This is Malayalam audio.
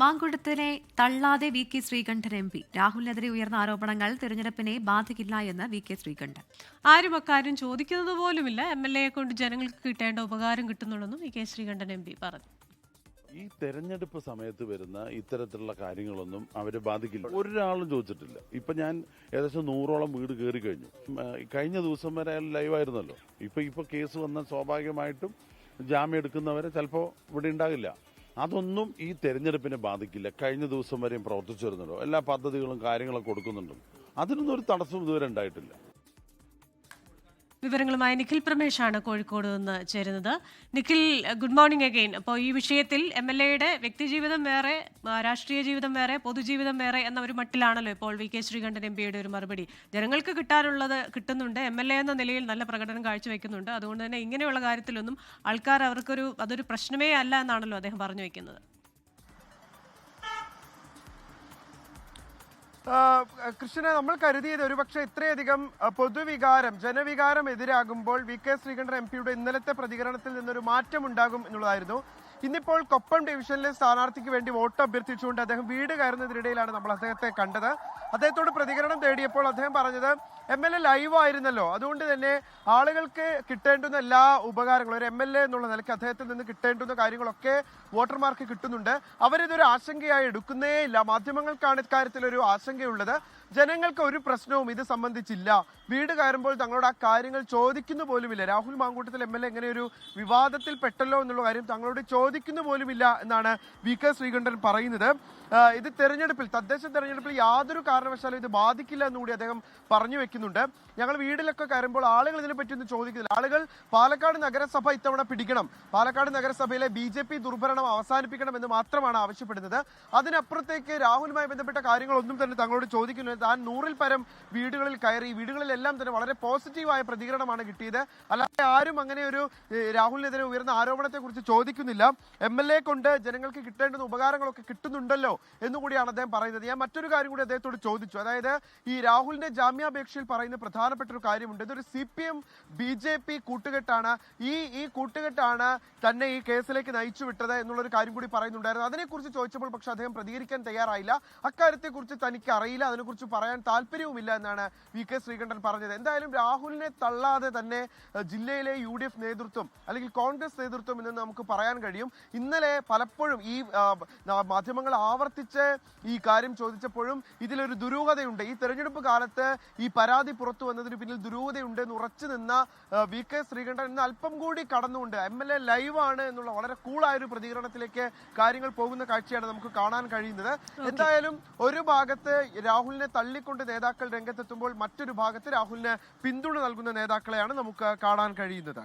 മാങ്കുടത്തിനെ തള്ളാതെ V K Sreekandan M P. രാഹുലിനെതിരെ ഉയർന്ന ആരോപണങ്ങൾ തെരഞ്ഞെടുപ്പിനെ ബാധിക്കില്ല എന്ന് വി കെ ശ്രീകണ്ഠൻ. ആരും അക്കാര്യം ചോദിക്കുന്നത് പോലുമില്ല. എം എൽ എയെ കൊണ്ട് ജനങ്ങൾക്ക് കിട്ടേണ്ട ഉപകാരം കിട്ടുന്നുള്ളൂ V K Sreekandan M P പറഞ്ഞു. ഈ തെരഞ്ഞെടുപ്പ് സമയത്ത് വരുന്ന ഇത്തരത്തിലുള്ള കാര്യങ്ങളൊന്നും അവരെ ബാധിക്കില്ല. ഒരാളും ചോദിച്ചിട്ടില്ല. ഇപ്പൊ ഞാൻ ഏകദേശം നൂറോളം വീട് കയറി കഴിഞ്ഞു. കഴിഞ്ഞ ദിവസം വരെ ലൈവായിരുന്നല്ലോ ഇപ്പൊ ഇപ്പൊ കേസ് വന്ന സ്വാഭാവികമായിട്ടും ജാമ്യം എടുക്കുന്നവരെ ചിലപ്പോൾ ഇവിടെ ഉണ്ടാകില്ല. അതൊന്നും ഈ തെരഞ്ഞെടുപ്പിനെ ബാധിക്കില്ല. കഴിഞ്ഞ ദിവസം വരെയും പ്രവർത്തിച്ചു വരുന്നുണ്ടോ? എല്ലാ പദ്ധതികളും കാര്യങ്ങളും കൊടുക്കുന്നുണ്ടോ? അതിനൊന്നും ഒരു തടസ്സം ഇതുവരെ ഉണ്ടായിട്ടില്ല. വിവരങ്ങളുമായി നിഖിൽ പ്രമേഷാണ് കോഴിക്കോട് നിന്ന് ചേരുന്നത്. നിഖിൽ ഗുഡ് മോർണിംഗ് അഗെയിൻ അപ്പോൾ ഈ വിഷയത്തിൽ എം എൽ എയുടെ വ്യക്തിജീവിതം വേറെ രാഷ്ട്രീയ ജീവിതം വേറെ പൊതുജീവിതം വേറെ എന്ന ഒരു മട്ടിലാണല്ലോ ഇപ്പോൾ വി കെ ശ്രീകണ്ഠൻ എം പിയുടെ ഒരു മറുപടി. ജനങ്ങൾക്ക് കിട്ടാനുള്ളത് കിട്ടുന്നുണ്ട്. എം എൽ എ എന്ന നിലയിൽ നല്ല പ്രകടനം കാഴ്ചവെക്കുന്നുണ്ട്. അതുകൊണ്ട് തന്നെ ഇങ്ങനെയുള്ള കാര്യത്തിലൊന്നും ആൾക്കാർ അവർക്കൊരു അതൊരു പ്രശ്നമേ അല്ല എന്നാണല്ലോ അദ്ദേഹം പറഞ്ഞു വെക്കുന്നത്. കൃഷ്ണനെ നമ്മൾ കരുതിയത് ഒരുപക്ഷെ ഇത്രയധികം പൊതുവികാരം ജനവികാരം എതിരാകുമ്പോൾ വി കെ ശ്രീകണ്ഠൻ എം പിയുടെ ഇന്നലത്തെ പ്രതികരണത്തിൽ നിന്നൊരു മാറ്റം ഉണ്ടാകും എന്നുള്ളതായിരുന്നു. ഇന്നിപ്പോൾ കൊപ്പം ഡിവിഷനിലെ സ്ഥാനാർത്ഥിക്ക് വേണ്ടി വോട്ട് അഭ്യർത്ഥിച്ചുകൊണ്ട് അദ്ദേഹം വീട് കയറുന്നതിനിടയിലാണ് നമ്മൾ അദ്ദേഹത്തെ കണ്ടത്. അദ്ദേഹത്തോട് പ്രതികരണം തേടിയപ്പോൾ അദ്ദേഹം പറഞ്ഞത് എം എൽ എ ലൈവ് ആയിരുന്നല്ലോ. അതുകൊണ്ട് തന്നെ ആളുകൾക്ക് കിട്ടേണ്ടുന്ന എല്ലാ ഉപകാരങ്ങളും ഒരു എം എൽ എ എന്നുള്ള നിലയ്ക്ക് അദ്ദേഹത്തിൽ നിന്ന് കിട്ടേണ്ടുന്ന കാര്യങ്ങളൊക്കെ വോട്ടർമാർക്ക് കിട്ടുന്നുണ്ട്. അവരിതൊരു ആശങ്കയായി എടുക്കുന്നേ ഇല്ല. മാധ്യമങ്ങൾക്കാണ് ഇക്കാര്യത്തിൽ ഒരു ആശങ്കയുള്ളത്. ജനങ്ങൾക്ക് ഒരു പ്രശ്നവും ഇത് സംബന്ധിച്ചില്ല. വീട് കയറുമ്പോൾ തങ്ങളോട് ആ കാര്യങ്ങൾ ചോദിക്കുന്നു പോലുമില്ല. Rahul Mamkootathil M L A എങ്ങനെ ഒരു വിവാദത്തിൽ പെട്ടല്ലോ എന്നുള്ള കാര്യം തങ്ങളോട് ചോദിക്കുന്നു പോലുമില്ല എന്നാണ് വി കെ ശ്രീകണ്ഠൻ പറയുന്നത്. ഇത് തെരഞ്ഞെടുപ്പിൽ തദ്ദേശ തെരഞ്ഞെടുപ്പിൽ യാതൊരു കാരണവശാലും ഇത് ബാധിക്കില്ല എന്നുകൂടി അദ്ദേഹം പറഞ്ഞു വെക്കുന്നുണ്ട്. ഞങ്ങൾ വീട്ടിലൊക്കെ കയറുമ്പോൾ ആളുകൾ ഇതിനെപ്പറ്റി ഒന്നും ചോദിക്കുന്നില്ല. ആളുകൾ പാലക്കാട് നഗരസഭ ഇത്തവണ പിടിക്കണം. പാലക്കാട് നഗരസഭയിലെ ബി ജെ പി ദുർഭരണം അവസാനിപ്പിക്കണം എന്ന് മാത്രമാണ് ആവശ്യപ്പെടുന്നത്. അതിനപ്പുറത്തേക്ക് രാഹുലുമായി ബന്ധപ്പെട്ട കാര്യങ്ങളൊന്നും തന്നെ തങ്ങളോട് ചോദിക്കുന്നില്ല. താൻ നൂറിൽ പരം വീടുകളിൽ കയറി വീടുകളിലെല്ലാം തന്നെ വളരെ പോസിറ്റീവായ പ്രതികരണമാണ് കിട്ടിയത്. അല്ലാതെ ആരും അങ്ങനെ ഒരു രാഹുലിനെതിരെ ഉയർന്ന ആരോപണത്തെക്കുറിച്ച് ചോദിക്കുന്നില്ല. എം എൽ എ കൊണ്ട് ജനങ്ങൾക്ക് കിട്ടേണ്ടുന്ന ഉപകാരങ്ങളൊക്കെ കിട്ടുന്നുണ്ടല്ലോ എന്നുകൂടിയാണ് അദ്ദേഹം പറയുന്നത്. ഞാൻ മറ്റൊരു കാര്യം കൂടി അദ്ദേഹത്തോട് ചോദിച്ചു. അതായത് ഈ രാഹുലിന്റെ ജാമ്യാപേക്ഷയിൽ പറയുന്ന പ്രധാനപ്പെട്ട ഒരു കാര്യമുണ്ട്. ഇതൊരു C P M B J P കൂട്ടുകെട്ടാണ്. ഈ ഈ കൂട്ടുകെട്ടാണ് തന്നെ ഈ കേസിലേക്ക് നയിച്ചു വിട്ടത് എന്നുള്ളൊരു കാര്യം കൂടി പറയുന്നുണ്ടായിരുന്നു. അതിനെക്കുറിച്ച് ചോദിച്ചപ്പോൾ പക്ഷെ അദ്ദേഹം പ്രതികരിക്കാൻ തയ്യാറായില്ല. അക്കാര്യത്തെക്കുറിച്ച് തനിക്ക് അറിയില്ല. അതിനെക്കുറിച്ച് പറയാൻ താല്പര്യവുമില്ല എന്നാണ് വി കെ ശ്രീകണ്ഠൻ പറഞ്ഞത്. എന്തായാലും രാഹുലിനെ തള്ളാതെ തന്നെ ജില്ലയിലെ യു നേതൃത്വം അല്ലെങ്കിൽ കോൺഗ്രസ് നേതൃത്വം എന്ന് നമുക്ക് പറയാൻ കഴിയും. ഇന്നലെ പലപ്പോഴും ഈ മാധ്യമങ്ങൾ ആവർത്തിച്ച് ഈ കാര്യം ചോദിച്ചപ്പോഴും ഇതിലൊരു ദുരൂഹതയുണ്ട്. ഈ തെരഞ്ഞെടുപ്പ് കാലത്ത് ഈ പരാതി പുറത്തു വന്നതിന് പിന്നിൽ ദുരൂഹതയുണ്ട് എന്ന് ഉറച്ചു നിന്ന വി കെ ശ്രീകണ്ഠൻ ഇന്ന് അല്പം കൂടി കടന്നുകൊണ്ട് എം എൽ എ ലൈവാണ് എന്നുള്ള വളരെ കൂളായ ഒരു പ്രതികരണത്തിലേക്ക് കാര്യങ്ങൾ പോകുന്ന കാഴ്ചയാണ് നമുക്ക് കാണാൻ കഴിയുന്നത്. എന്തായാലും ഒരു ഭാഗത്ത് രാഹുലിനെ തള്ളിക്കൊണ്ട് നേതാക്കൾ രംഗത്തെത്തുമ്പോൾ മറ്റൊരു ഭാഗത്ത് രാഹുലിന് പിന്തുണ നൽകുന്ന നേതാക്കളെയാണ് നമുക്ക് കാണാൻ കഴിയുന്നത്.